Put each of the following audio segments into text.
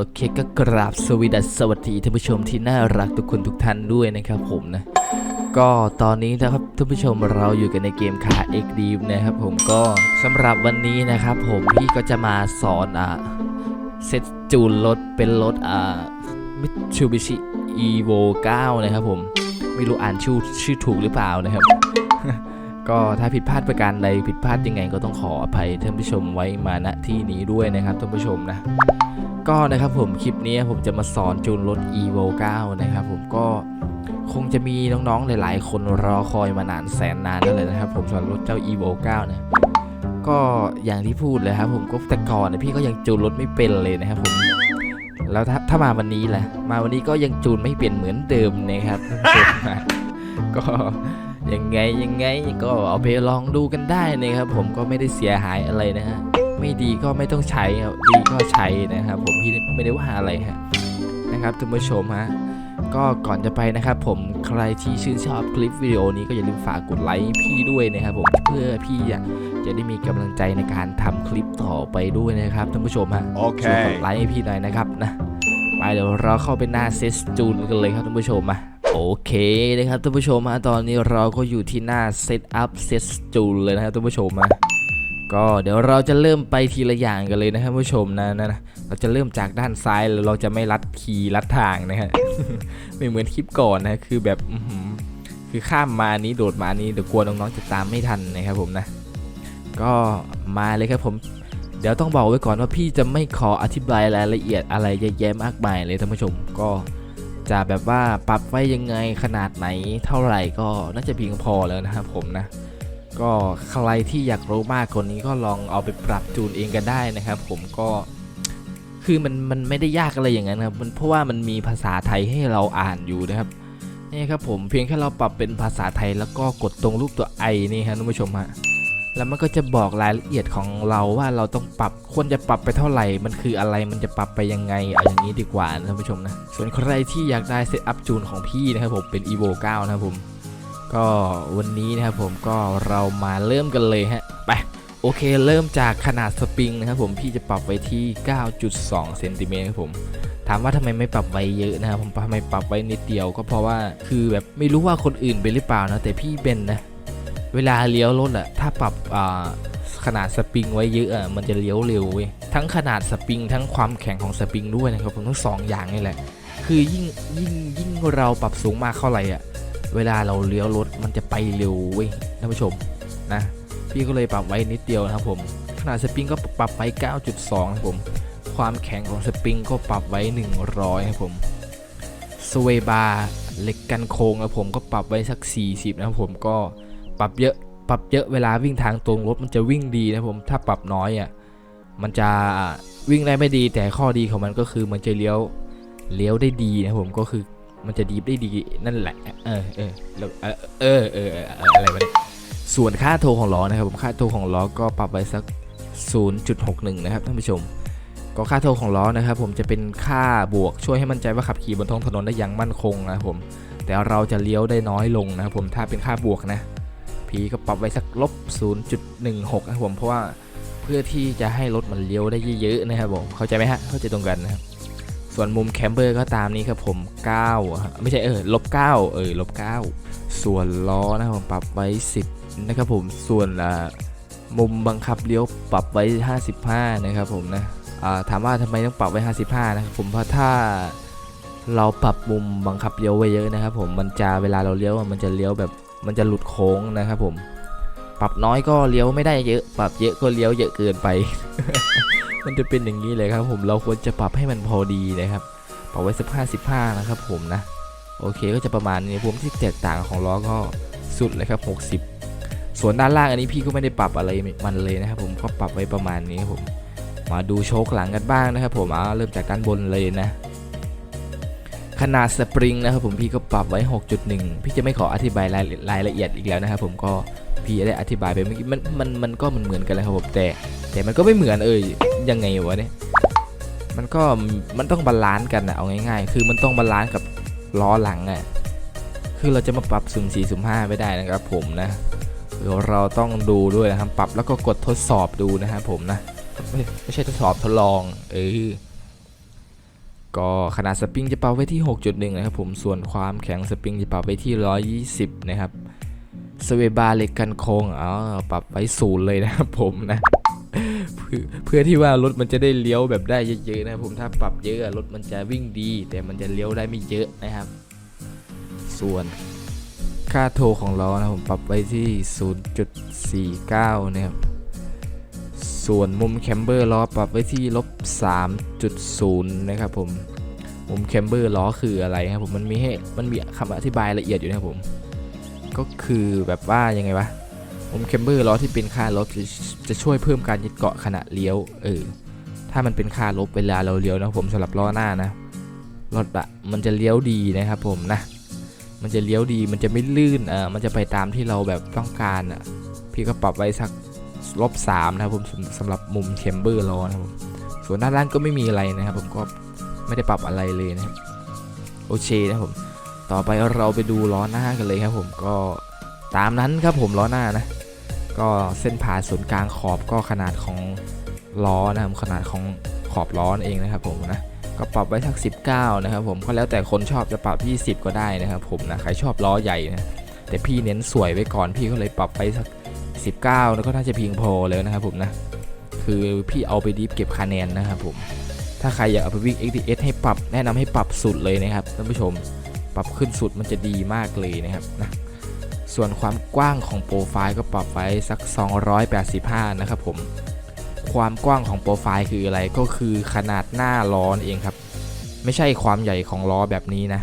โอเคก็กราบสวีดัสสวัสดีท่านผู้ชมที่น่ารักทุกคนทุกท่านด้วยนะครับผมนะ ก็ตอนนี้นะครับท่านผู้ชมเราอยู่กันในเกมคาเอ็กดีนะครับผมก็สำหรับวันนี้นะครับผมพี่ก็จะมาสอนอะเซตจูนรถเป็นรถอ่ามิตซูบิชิอีโว9นะครับผมไม่รู้อ่านชื่อชื่อถูกหรือเปล่านะครับ ก็ถ้าผิดพลาดประการใดผิดพลาดยังไงก็ต้องขออภัยท่านผู้ชมไว้มาณที่นี้ด้วยนะครับท่านผู้ชมนะ ก็นะครับผมคลิปนี้ผมจะมาสอนจูนรถ evo 9 นะครับผมก็คงจะมีน้องๆ หลาย ๆ คนรอคอยมานานแสนนานนั่นเลยนะครับ ผมสอนรถเจ้า evo 9 นะก็อย่างที่พูดเลยครับผมก็แต่ก่อนนยพี่ก็ยังจูนรถไม่เป็นเลยนะครับผมแล้วถ้าถ้ามาวันนี้แหละมาวันนี้ก็ยังจูนไม่เปลี่ยนเหมือนเดิมนะครับก็ยังไงยังไงก็เอาไปลองดูกันได้นะครับผมก็ไม่ได้เสียหายอะไรนะฮะ ไม่ดีก็ไม่ต้องใช้ครับดีก็ใช้นะครับ ผมพี่ไม่ได้ว่าอะไรฮะนะครับท่านผู้ชมฮะก็ก่อนจะไปนะครับ ผมใครที่ชื่นชอบคลิปวิดีโอนี้ก็อย่าลืมฝากกดไลค์ให้พี่ด้วยนะครับผมเพื่อพี่อะจะได้มีกำลังใจในการทำคลิปต่อไปด้วยนะครับท่านผู้ชมฮะโอเคช่วยกดไลค์ให้พี่หน่อยนะครับนะไปเดี๋ยวเราเข้าไปหน้าเซสจูนกันเลยครับท่านผู้ชมมาโอเคนะครับท่านผู้ชมฮะตอนนี้เราก็อยู่ที่หน้าเซตอัพเซสจูนเลยนะครับท่านผู้ชมมา ก็เดี๋ยวเราจะเริ่มไปทีละอย่างกันเลยนะครับผู้ชมนะนะนะ เราจะเริ่มจากด้านซ้ายแล้วเราจะไม่ลัดคีย์ลัดทางนะฮะ ไม่เหมือนคลิปก่อนนะคือแบบคือข้ามมาอันนี้โดดมาอันนี้เดี๋ยวกลัวน้องๆจะตามไม่ทันนะครับผมนะ ก็มาเลยครับผม เดี๋ยวต้องบอกไว้ก่อนว่าพี่จะไม่ขออธิบายรายละเอียดอะไรเยอะแยะมากมายเลยท่านผู้ชมก็จะแบบว่าปรับไว้ยังไงขนาดไหนเท่าไหร่ก็น่าจะเพียงพอแล้วนะครับผมนะ ก็ใครที่อยากรู้มากกว่านี้ก็ลองเอาไปปรับจูนเองกันได้นะครับ ผมก็คือมันมันไม่ได้ยากอะไรอย่างนั้นครับมันเพราะว่ามันมีภาษาไทยให้เราอ่านอยู่นะครับนี่ครับผมเพียงแค่เราปรับเป็นภาษาไทยแล้วก็กดตรงรูปตัวไอนี่ครับท่านผู้ชมฮะแล้วมันก็จะบอกรายละเอียดของเราว่าเราต้องปรับควรจะปรับไปเท่าไหร่ มันคืออะไรมันจะปรับไปยังไงเอาอย่างนี้ดีกว่านะท่านผู้ชมนะส่วนใครที่อยากได้เซตอัพจูนของพี่นะครับผมเป็น evo 9 นะครับผม ก็วันนี้นะครับผมก็เรามาเริ่มกันเลยฮะไปโอเคเริ่มจากขนาดสปริงนะครับผมพี่จะปรับไว้ที่ 9.2เซนติเมตรครับผมถามว่าทำไมไม่ปรับไว้เยอะนะครับผมทำไมปรับไว้นิดเดียวก็เพราะว่าคือแบบไม่รู้ว่าคนอื่นเป็นหรือเปล่านะแต่พี่เป็นนะเวลาเลี้ยวรถอะถ้าปรับอ่าขนาดสปริงไว้เยอะอะมันจะเลี้ยวเร็วเว้ยทั้งขนาดสปริงทั้งความแข็งของสปริงด้วยนะครับผมทั้งสองอย่างนี่แหละคือยิ่งยิ่งยิ่งเราปรับสูงมากเท่าไหร่อะ เวลาเราเลี้ยวรถมันจะไปเร็วเว้ยท่านผู้ชมนะพี่ก็เลยปรับไว้นิดเดียวนะครับผมขนาดสปริงก็ปรับไว้ 9.2ครับผมความแข็งของสปริงก็ปรับไว้ 100ครับผมสเวบาร์เหล็กกันโค้งครับผมก็ปรับไว้สัก 40นะครับผมก็ปรับเยอะปรับเยอะเวลาวิ่งทางตรงรถมันจะวิ่งดีนะผมถ้าปรับน้อยอะมันจะวิ่งได้ไม่ดีแต่ข้อดีของมันก็คือมันจะเลี้ยวเลี้ยวได้ดีนะผมก็คือ มันจะดีฟได้ดีนั่นแหละ เออเออแล้วเออเออออเออเอออะไรวะเนี่ยส่วนค่าโทรของล้อนะครับผมค่าโทรของล้อก็ปรับไว้สัก 0.61 นะครับท่านผู้ชม ก็ค่าโทรของล้อนะครับ ผมจะเป็นค่าบวกช่วยให้มั่นใจว่าขับขี่บนท้องถนนได้อย่างมั่นคงนะครับผม แต่เราจะเลี้ยวได้น้อยลงนะครับผมถ้าเป็นค่าบวกนะพีก็ปรับไว้สักลบ 0.16 นะครับผมเพราะว่าเพื่อที่จะให้รถมันเลี้ยวได้เยอะๆนะครับผมเข้าใจไหมฮะเข้าใจตรงกันนะครับ ส่วนมุมแคมเบอร์ก็ตามนี้ครับผม 9 ไม่ใช่เออลบ9เออลบ9ส่วนล้อนะครับผมปรับไว้ 10 นะครับผมส่วนมุมบังคับเลี้ยวปรับไว้ 55 นะครับผมนะถามว่าทำไมต้องปรับไว้ 55 นะครับผมเพราะถ้าเราปรับมุมบังคับเลี้ยวไว้เยอะนะครับผมมันจะเวลาเราเลี้ยวมันจะเลี้ยวแบบมันจะหลุดโค้งนะครับผม ปรับน้อยก็เลี้ยวไม่ได้เยอะ ปรับเยอะก็เลี้ยวเยอะเกินไป มันจะเป็นอย่างนี้เลยครับผมเราควรจะปรับให้มันพอดีนะครับปรับไว้สักห้าสิบห้านะครับผมนะ โอเคก็จะประมาณนี้ผมที่แตกต่างของล้อก็สุดเลยครับ60ส่วนด้านล่างอันนี้พี่ก็ไม่ได้ปรับอะไรมันเลยนะครับผมก็ปรับไว้ประมาณนี้ครับผมมาดูโชคหลังกันบ้างนะครับผมเอาเริ่มจากด้านบนเลยนะ ขนาดสปริงนะครับผมพี่ก็ปรับไว้ 6.1 พี่จะไม่ขออธิบายรายรายละเอียดอีกแล้วนะครับผมก็พี่ได้อธิบายไปเมื่อกี้มันมันมันก็เหมือนเหมือนกันเลยครับผมแต่ แต่มันก็ไม่เหมือนเอ่ยยังไงวะเนี่ยมันก็มันต้องบาลานซ์กันนะเอาง่ายๆ คือมันต้องบาลานซ์กับล้อหลังอะคือเราจะมาปรับสุ่ม4สุ่ม5ไม่ได้นะครับผมนะเดี๋ยวเราต้องดูด้วยนะครับปรับแล้วก็กดทดสอบดูนะครับผมนะไม่ไม่ใช่ทดสอบทดลองเออ ก็ขนาดสปริงจะปรับไว้ที่ 6.1 นะครับผม ส่วนความแข็งสปริงจะปรับไว้ที่ 120 นะครับสเวบาเล็กกันโคงอ๋อปรับไว้ศูนย์เลยนะครับผมนะเพื่อเพื่อที่ว่ารถมันจะได้เลี้ยวแบบได้เยอะๆนะครับผมถ้าปรับเยอะอะรถมันจะวิ่งดี แต่มันจะเลี้ยวได้ไม่เยอะนะครับ ส่วนค่าโทของล้อนะผมปรับไว้ที่ 0.49 นะครับ ส่วนมุมแคมเบอร์ล้อปรับไว้ที่ลบ 3.0 นะครับผม มุมแคมเบอร์ล้อคืออะไรครับผมมันมีให้มันมีคำอธิบายละเอียดอยู่นะครับผม ก็คือแบบว่ายังไงวะ มุมแคมเบอร์ล้อที่เป็นค่าลบจะจะช่วยเพิ่มการยึดเกาะขณะเลี้ยวเออถ้ามันเป็นค่าลบเวลาเราเลี้ยวนะผมสำหรับล้อหน้านะรถอะมันจะเลี้ยวดีนะครับผมนะ มันจะเลี้ยวดีมันจะไม่ลื่นเออมันจะไปตามที่เราแบบต้องการอะพี่ก็ปรับไว้สัก ลบสามนะครับผมสำหรับมุมแคมเบอร์ล้อนะครับผมส่วนด้านล่างก็ไม่มีอะไรนะครับ ผมก็ไม่ได้ปรับอะไรเลยนะครับโอเคนะครับผมต่อไปเราไปดูล้อหน้ากันเลยครับ ผมก็ตามนั้นครับผมล้อหน้านะ ก็เส้นผ่าศูนย์กลางขอบก็ขนาดของล้อนะครับขนาดของขอบล้อเองนะครับ ผมนะก็ปรับไว้ทัก 19 นะครับ ผมก็แล้วแต่คนชอบจะปรับ 20 ก็ได้นะครับ ผมนะใครชอบล้อใหญ่นะแต่พี่เน้นสวยไว้ก่อนพี่ก็เลยปรับไปสัก 19แล้วก็น่าจะเพียงพอแล้วนะครับผมนะ คือพี่เอาไปดีฟเก็บคะแนนนะครับผม ถ้าใครอยากเอาไปวิ่ง XDS ให้ปรับแนะนำให้ปรับสุดเลยนะครับท่านผู้ชม ปรับขึ้นสุดมันจะดีมากเลยนะครับนะส่วนความกว้างของโปรไฟล์ก็ปรับไว้สัก 285 นะครับผม ความกว้างของโปรไฟล์คืออะไรก็คือขนาดหน้าล้อเองครับ ไม่ใช่ความใหญ่ของล้อแบบนี้นะ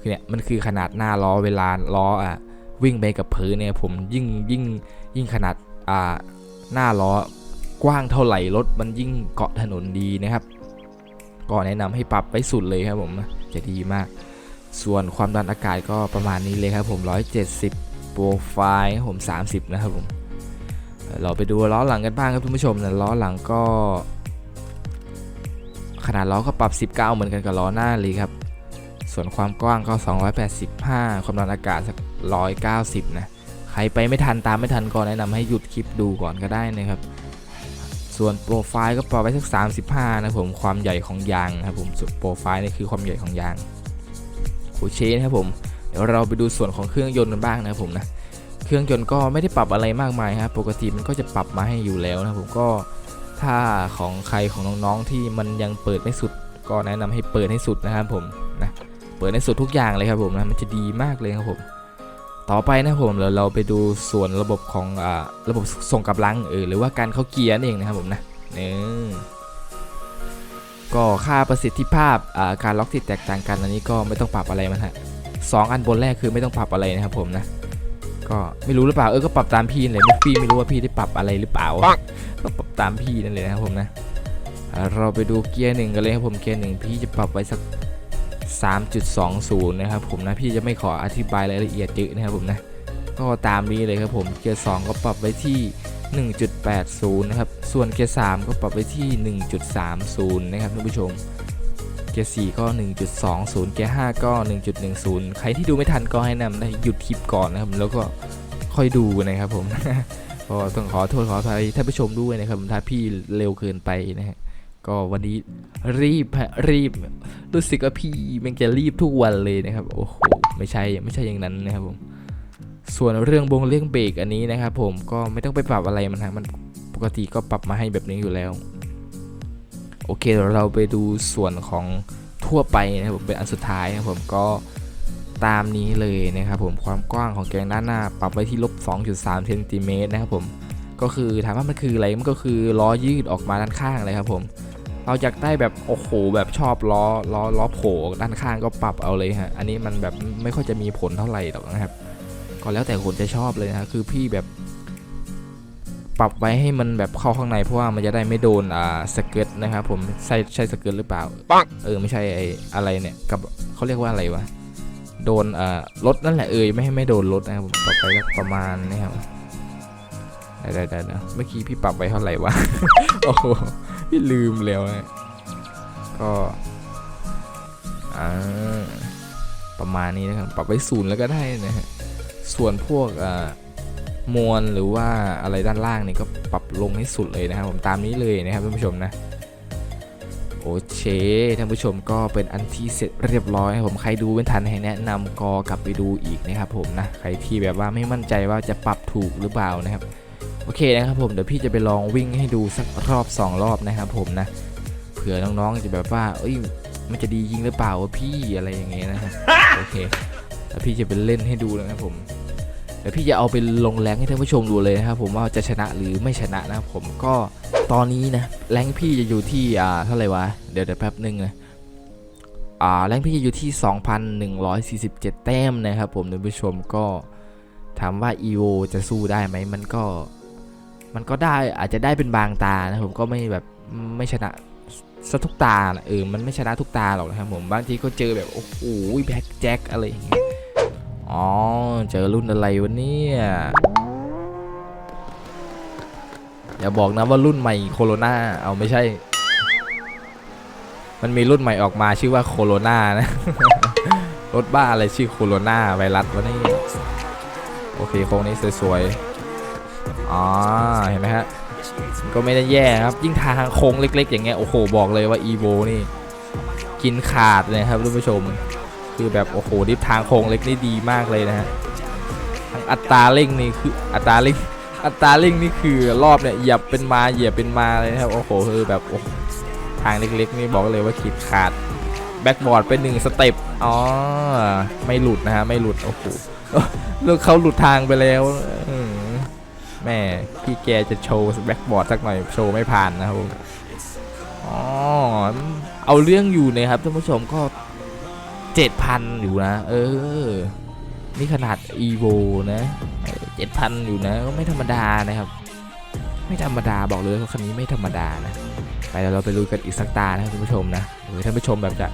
คือเนี่ยมันคือขนาดหน้าล้อเวลาล้ออะวิ่งไปกับพื้นเนี่ยผมยิ่งยิ่ง ยิ่งขนาดอ่าหน้าล้อกว้างเท่าไหร่รถมันยิ่งเกาะถนนดีนะครับ ก็แนะนำให้ปรับไปสุดเลยครับผมจะดีมาก ส่วนความดันอากาศก็ประมาณนี้เลยครับผม 170 โปรไฟล์ครับผม 30 นะครับผม เราไปดูล้อหลังกันบ้างครับท่านผู้ชมนะล้อหลังก็ ขนาดล้อก็ปรับ 19 เหมือนกันกับล้อหน้าเลยครับ ส่วนความกว้างก็ 285 ความดันอากาศสัก190 นะ รไปไม่ทันตามไม่ทันก็แนะนำให้หยุดคลิปดูก่อนก็ได้นะครับ ส่วนโปรไฟล์ก็ปรับไว้สัก 35 นะผมความใหญ่ของยางครับผมส่วนโปรไฟล์นี่คือความใหญ่ของยางโอเคนะครับผมเดี๋ยวเราไปดูส่วนของเครื่องยนต์กันบ้างนะครับผมนะเครื่องยนต์ก็ไม่ได้ปรับอะไรมากมายครับปกติมันก็จะปรับมาให้อยู่แล้วนะผมก็ถ้าของใครของน้องๆที่มันยังเปิดไม่สุด ก็แนะนำให้เปิดให้สุดนะครับผมนะเปิดให้สุดทุกอย่างเลยครับผมนะมันจะดีมากเลยครับผม ต่อไปนะผมเดี๋ยวเราไปดูส่วนระบบของอ่าระบบส่งกำลังเออหรือว่าการเข้าเกียร์นั่นเองนะครับผมนะนี่ก็ค่าประสิทธิภาพอ่าการล็อกที่แตกต่างกันอันนี้ก็ไม่ต้องปรับอะไรมันฮะสองอันบนแรกคือไม่ต้องปรับอะไรนะครับผมนะก็ไม่รู้หรือเปล่าเออก็ปรับตามพี่เลยไม่พี่ไม่รู้ว่าพี่ได้ปรับอะไรหรือเปล่าก็ปรับตามพี่นั่นเลยนะครับผมนะเราไปดูเกียร์หนึ่งกันเลยครับผมเกียร์หนึ่งพี่จะปรับไว้สัก 3.20 นะครับผมนะพี่จะไม่ขออธิบายรายละเอียดเยอะนะครับผมนะก็ตามนี้เลยครับผมเกียร์2ก็ปรับไว้ที่ 1.80 นะครับ ส่วนเกียร์3ก็ปรับไว้ที่ 1.30 นะครับท่านผู้ชม เกียร์4ก็ 1.20 เกียร์5ก็ 1.10 ใครที่ดูไม่ทันก็ให้นำนะหยุดคลิปก่อนนะครับ แล้วก็ค่อยดูนะครับผมก็ต้องขอโทษขออภัยท่านผู้ชมด้วยนะครับถ้าพี่เร็วเกินไปนะฮะ ก็วันนี้รีบฮะรีบรู้สึกว่าพี่แมันจะรีบทุกวันเลยนะครับ โอ้โหไม่ใช่ไม่ใช่อย่างนั้นนะครับผมส่วนเรื่องบงเรื่องเบรกอันนี้นะครับผมก็ไม่ต้องไปปรับอะไรมันฮะมันปกติก็ปรับมาให้แบบนี้อยู่แล้ว โอเคเดี๋ยวเราไปดูส่วนของทั่วไปนะครับผมเป็นอันสุดท้ายนะครับผมก็ตามนี้เลยนะครับผมความกว้างของแกงด้านหน้า ปรับไว้ที่ลบ 2.3เซนติเมตรนะครับผมก็คือถามว่ามันคืออะไรมันก็คือล้อยืดออกมาด้านข้างเลยครับผม เราอยากได้แบบโอ้โหแบบชอบล้อล้อล้อโผล่ด้านข้างก็ปรับเอาเลยฮะอันนี้มันแบบไม่ค่อยจะมีผลเท่าไหร่หรอกนะครับ ก็แล้วแต่คนจะชอบเลยนะคือพี่แบบ ปรับไว้ให้มันแบบเข้าข้างในเพราะว่ามันจะได้ไม่โดนอ่าสเกิร์ตนะครับผมใช่ใช่สเกิร์ตหรือเปล่าปังเออไม่ใช่ไออะไรเนี่ยกับเขาเรียกว่าอะไรวะโดนอ่ารถนั่นแหละเอยไม่ให้ไม่โดนรถนะครับผมปรับไปก็ประมาณนี้ครับได้ได้ได้นะเมื่อกี้พี่ปรับไว้เท่าไหร่วะโอ้โห พี่ลืมแล้วนะก็อ่าประมาณนี้นะครับ ปรับไว้ศูนย์แล้วก็ได้นะฮะ ส่วนพวกอ่ามวลหรือว่าอะไรด้านล่างนี่ก็ปรับลงให้สุดเลยนะครับผมตามนี้เลยนะครับท่านผู้ชมนะโอเคท่านผู้ชมก็เป็นอันที่เสร็จเรียบร้อยครับผมใครดูไม่ทันให้แนะนำก็กลับไปดูอีกนะครับผมนะใครที่แบบว่าไม่มั่นใจว่าจะปรับถูกหรือเปล่านะครับ โอเคนะครับผมเดี๋ยวพี่จะไปลองวิ่งให้ดูสักรอบสองรอบนะครับผมนะเผื่อน้องๆจะแบบว่าเอ้ยมันจะดีจริงหรือเปล่าวะพี่อะไรอย่างเงี้ยนะครับโอเคแล้วพี่จะไปเล่นให้ดูนะครับผมเดี๋ยวพี่จะเอาไปลงแรงให้ท่านผู้ชมดูเลยนะครับผมว่าจะชนะหรือไม่ชนะนะครับผมก็ตอนนี้นะแรงพี่จะอยู่ที่อ่าเท่าไหร่วะเดี๋ยวเดี๋ยวแป๊บนึงนะอ่าแรงพี่จะอยู่ที่ 2,147 แต้มนะครับผมท่านผู้ชมก็ถามว่า EVO จะสู้ได้ไหมมันก็ มันก็ได้อาจจะได้เป็นบางตานะผมก็ไม่แบบไม่ชนะสทุกตาเออมันไม่ชนะทุกตาหรอกนะครับผมบางทีก็เจอแบบโอ้โหแบ็คแจ็คอะไรอย่างเงี้ยอ๋อเจอรุ่นอะไรวะเนี่ยอย่าบอกนะว่ารุ่นใหม่โคโรนาเอาไม่ใช่ มันมีรุ่นใหม่ออกมาชื่อว่าโคโรนานะ รถบ้าอะไรชื่อโคโรนาไวรัสวะนี่โอเคโค้งนี้สวยๆ อ๋อเห็นไหมฮะ ก็ไม่ได้แย่ครับ ยิ่งทางโค้งเล็ก ๆ อย่างเงี้ยโอ้โหบอกเลยว่า EVO นี่ กินขาดเลยครับท่านผู้ชม คือแบบโอ้โหดิฟทางโค้งเล็กนี่ดีมากเลยนะฮะทั้งอัตราเร่งนี่คืออัตราเร่งอัตราเร่งนี่คือรอบเนี่ยเหยียบเป็นมาเหยียบเป็นมาเลยนะครับโอ้โหคือแบบโอ้ทางเล็กๆนี่บอกเลยว่าขีดขาดแบ็กบอร์ดเป็นหนึ่งสเต็ปอ๋อไม่หลุดนะฮะไม่หลุดโอ้โหเลือกเขาหลุดทางไปแล้วอื แม่พี่แกจะโชว์แบ็กบอร์ดสักหน่อยโชว์ไม่ผ่านนะครับผมอ๋อเอาเรื่องอยู่นะครับท่านผู้ชมก็เจ็ดพันอยู่นะ เออ นี่ขนาดอีโวนะเจ็ดพันอยู่นะก็ไม่ธรรมดานะครับ ไม่ธรรมดาบอกเลยว่าคันนี้ไม่ธรรมดานะ ไปเดี๋ยวเราไปลุยกันอีกสักตานะครับท่านผู้ชมนะหรือท่านผู้ชมแบบจะ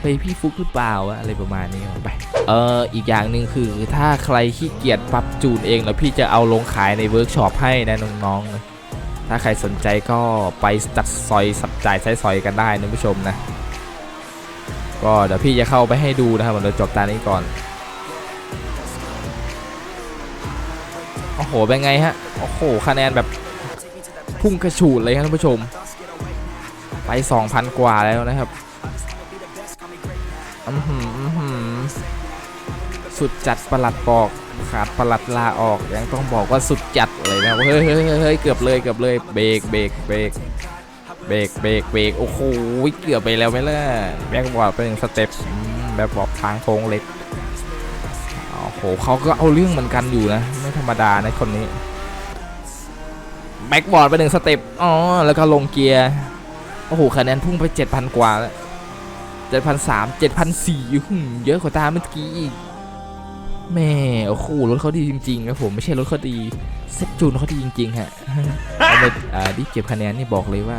เฮ้ยพี่ฟุกหรือเปล่าวะอะไรประมาณนี้ไปเอออีกอย่างหนึ่งคือถ้าใครขี้เกียจปรับจูนเองแล้วพี่จะเอาลงขายในเวิร์กช็อปให้นะน้องๆนะถ้าใครสนใจก็ไปจัดซอยสับจ่ายใช้ซอยกันได้นะท่านผู้ชมนะก็เดี๋ยวพี่จะเข้าไปให้ดูนะครับเราจบตานี้ก่อนโอ้โหเป็นไงฮะโอ้โหคะแนนแบบพุ่งกระฉูดเลยครับท่านผู้ชม ไป2,000กว่าแล้วนะครับอือหืออื้อหือสุดจัดประหลัดบอกขาดประหลัดลาออก ยังต้องบอกว่าสุดจัดเลยนะเฮ้ยเฮ้ยเฮ้ยเกือบเลยเกือบเลยเบรกเบรกเบรกเบรกเบรกเบรกโอ้โหเกือบไปแล้วไหมล่ะแบ็กบอร์ดเป็นสเต็ปแบบบอกทางโค้งเล็กโอ้โหเขาก็เอาเรื่องเหมือนกันอยู่นะ ไม่ธรรมดานะคนนี้แบ็กบอร์ดไปหนึ่งสเต็ปอ๋อแล้วก็ลงเกียร์ โอ้โหคะแนนพุ่งไป 7,000 กว่าแล้ว7,300 7,400เยอะกว่าตาเมื่อกี้อีกแม่โอ้โหรถเขาดีจริงๆครับผมไม่ใช่รถเขาดีเซ็ตจูนเขาดีจริง ๆ ฮะเอาไปอ่าดิเก็บคะแนนนี่บอกเลยว่า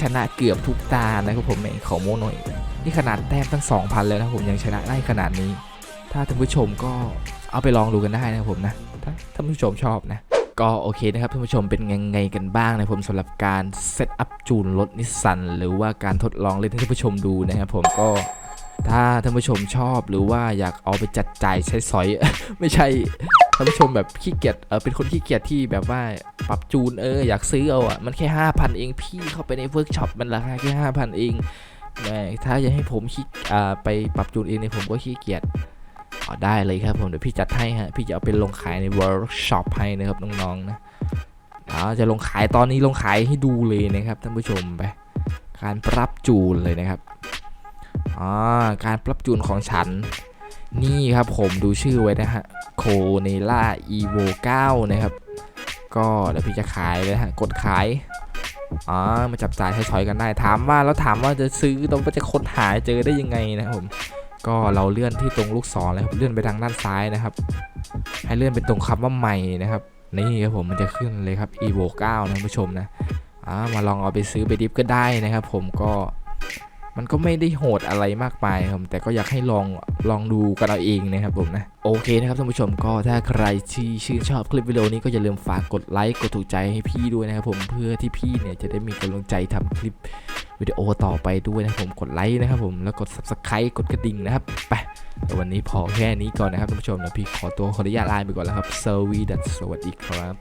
ชนะเกือบทุกตานะครับผมในเขาโมโนอยนี่ขนาดแต้มตั้ง 2,000 แล้วนะผมยังชนะได้ขนาดนี้ ถ้าท่านผู้ชมก็เอาไปลองดูกันได้นะครับผมนะ ถ้าท่านผู้ชมชอบนะ ก็โอเคนะครับท่านผู้ชมเป็นยังไงกันบ้างนะผมสำหรับการเซตอัพจูนรถนิสสันหรือว่าการทดลองเล่นให้ท่านผู้ชมดูนะครับผมก็ถ้าท่านผู้ชมชอบหรือว่าอยากเอาไปจัดจ่ายใช้สอย ไม่ใช่ท่านผู้ชมแบบขี้เกียจเออเป็นคนขี้เกียจที่แบบว่าปรับจูนเอออยากซื้อเอาอะมันแค่ 5,000 เองพี่เข้าไปในเวิร์กช็อปมันราคาแค่ 5,000 เองแหมถ้าอยากให้ผมขี้อ่าไปปรับจูนเองเนี่ยผมก็ขี้เกียจ ได้เลยครับผมเดี๋ยวพี่จัดให้ฮะพี่จะเอาไปลงขายในเวิร์กช็อปให้นะครับน้องๆนะอ๋อจะลงขายตอนนี้ลงขายให้ดูเลยนะครับท่านผู้ชมไปการปรับจูนเลยนะครับอ๋อการปรับจูนของฉัน นี่ครับผมดูชื่อไว้นะฮะโคเนล่าอีโว9นะครับ ก็เดี๋ยวพี่จะขายเลยฮะกดขายอ๋อมาจับจ่ายใช้สอยกันได้ถามว่าแล้วถามว่าจะซื้อต้องจะค้นหาเจอได้ยังไงนะครับผม ก็เราเลื่อนที่ตรงลูกศรเลยครับเลื่อนไปทางด้านซ้ายนะครับ ให้เลื่อนเป็นตรงคำว่าใหม่นะครับนี่ครับผมมันจะขึ้นเลยครับ evo 9นะท่านผู้ชมนะอ่ามาลองเอาไปซื้อไปดิฟก็ได้นะครับ ผมก็มันก็ไม่ได้โหดอะไรมากมายครับแต่ก็อยากให้ลองลองดูกันเอาเองนะครับผมนะโอเคนะครับท่านผู้ชมก็ถ้าใครที่ชื่นชอบคลิปวิดีโอนี้ก็อย่าลืมฝากกดไลค์กดถูกใจให้พี่ด้วยนะครับผมเพื่อที่พี่เนี่ยจะได้มีกำลังใจทำคลิป วิดีโอต่อไปด้วยนะครับผมกดไลค์นะครับผมแล้วกด subscribe กดกระดิ่งนะครับไปแต่วันนี้พอแค่นี้ก่อนนะครับท่านผู้ชมแล้วพี่ขอตัวขออนุญาตลาไปก่อนแล้วครับสวีดัสสวัสดีครับ